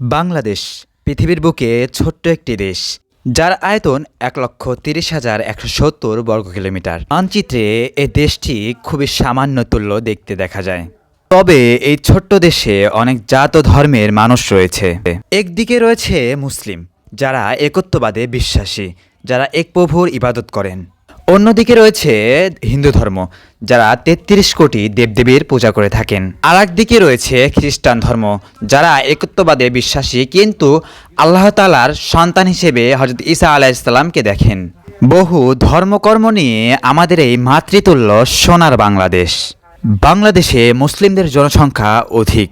বাংলাদেশ, পৃথিবীর বুকে ছোট্ট একটি দেশ, যার আয়তন এক লক্ষ তিরিশ হাজার একশো সত্তর বর্গ কিলোমিটার। মানচিত্রে এ দেশটি খুবই সামান্য তুল্য দেখতে দেখা যায়। তবে এই ছোট্ট দেশে অনেক জাত ও ধর্মের মানুষ রয়েছে। একদিকে রয়েছে মুসলিম, যারা একত্ববাদে বিশ্বাসী, যারা এক প্রভুর ইবাদত করেন। অন্যদিকে রয়েছে হিন্দু ধর্ম, যারা তেত্রিশ কোটি দেবদেবীর পূজা করে থাকেন। আর একদিকে রয়েছে খ্রিস্টান ধর্ম, যারা একত্ববাদে বিশ্বাসী কিন্তু আল্লাহ তালার সন্তান হিসেবে হজরত ঈসা আলাইসাল্লামকে দেখেন। বহু ধর্মকর্ম নিয়ে আমাদের এই মাতৃতুল্য সোনার বাংলাদেশ। বাংলাদেশে মুসলিমদের জনসংখ্যা অধিক।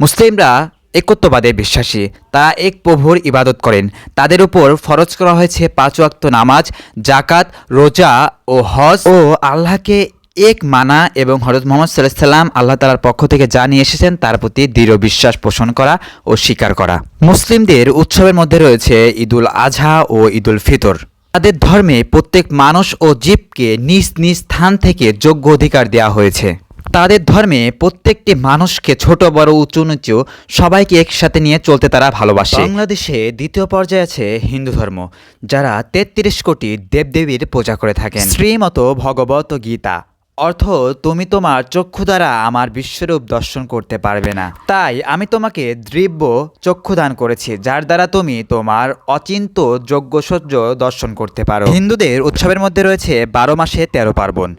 মুসলিমরা একত্ববাদে বিশ্বাসী। তারা এক প্রভুর ইবাদত করেন। তাদের উপর ফরজ করা হয়েছে পাঁচ ওয়াক্ত নামাজ জাকাত রোজা ও হজ। ও আল্লাহকে এক মানা এবং হরত মোহাম্মদ সাল্লাহ সাল্লাম আল্লাহ তালার পক্ষ থেকে যা নিয়ে এসেছেন তার প্রতি দৃঢ় বিশ্বাস পোষণ করা ও স্বীকার করা। মুসলিমদের উৎসবের মধ্যে রয়েছে ঈদুল আজহা ও ঈদুল ফিতর। তাদের ধর্মে প্রত্যেক মানুষ ও জীবকে নিজ নিজ স্থান থেকে যোগ্য অধিকার দেওয়া হয়েছে। তাদের ধর্মে প্রত্যেকটি মানুষকে ছোট বড় উঁচু নিচু সবাইকে একসাথে নিয়ে চলতে তারা ভালোবাসে। বাংলাদেশে দ্বিতীয় পর্যায়ে আছে হিন্দু ধর্ম যারা তেত্রিশ কোটি দেবদেবীর পূজা করে থাকেন। শ্রীমত ভগবত গীতা অর্থ তুমি তোমার চক্ষু দ্বারা আমার বিশ্বরূপ দর্শন করতে পারবে না। তাই আমি তোমাকে দ্রব্য চক্ষু দান করেছি যার দ্বারা তুমি তোমার অচিন্ত যোগ্য সহ্য দর্শন করতে পারো। হিন্দুদের উৎসবের মধ্যে রয়েছে বারো মাসে তেরো পার্বণ।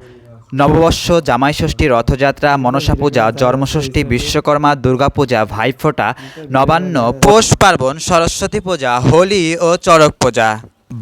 নববর্ষ, জামাইষষ্ঠী, রথযাত্রা, মনসা পূজা, জন্মষষ্ঠী, বিশ্বকর্মা, দুর্গাপূজা, ভাইফোঁটা, নবান্ন, পৌষ পার্বণ, সরস্বতী পূজা, হোলি ও চড়ক পূজা।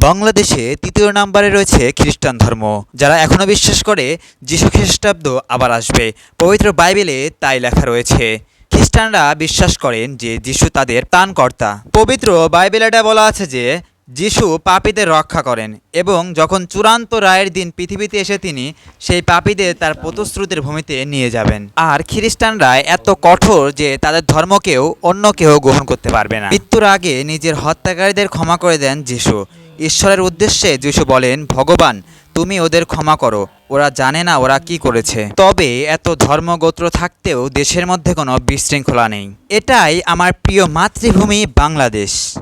বাংলাদেশে তৃতীয় নম্বরে রয়েছে খ্রিস্টান ধর্ম, যারা এখনও বিশ্বাস করে যীশু খ্রিস্টাব্দ আবার আসবে। পবিত্র বাইবেলে তাই লেখা রয়েছে, খ্রিস্টানরা বিশ্বাস করেন যে যিশু তাদের ত্রাণকর্তা পবিত্র বাইবেলে এটা বলা আছে যে যিশু পাপীদের রক্ষা করেন এবং যখন চূড়ান্ত রায়ের দিন পৃথিবীতে এসে তিনি সেই পাপীদের তার প্রতিশ্রুতির ভূমিতে নিয়ে যাবেন। আর খ্রিস্টানরা এত কঠোর যে তাদের ধর্মকেও অন্য কেউ গ্রহণ করতে পারবে না। মৃত্যুর আগে নিজের হত্যাকারীদের ক্ষমা করে দেন যিশু। ঈশ্বরের উদ্দেশ্যে যিশু বলেন, ভগবান, তুমি ওদের ক্ষমা করো। ওরা জানে না ওরা কি করেছে। তবে এত ধর্মগোত্র থাকতেও দেশের মধ্যে কোনো বিশৃঙ্খলা নেই। এটাই আমার প্রিয় মাতৃভূমি বাংলাদেশ।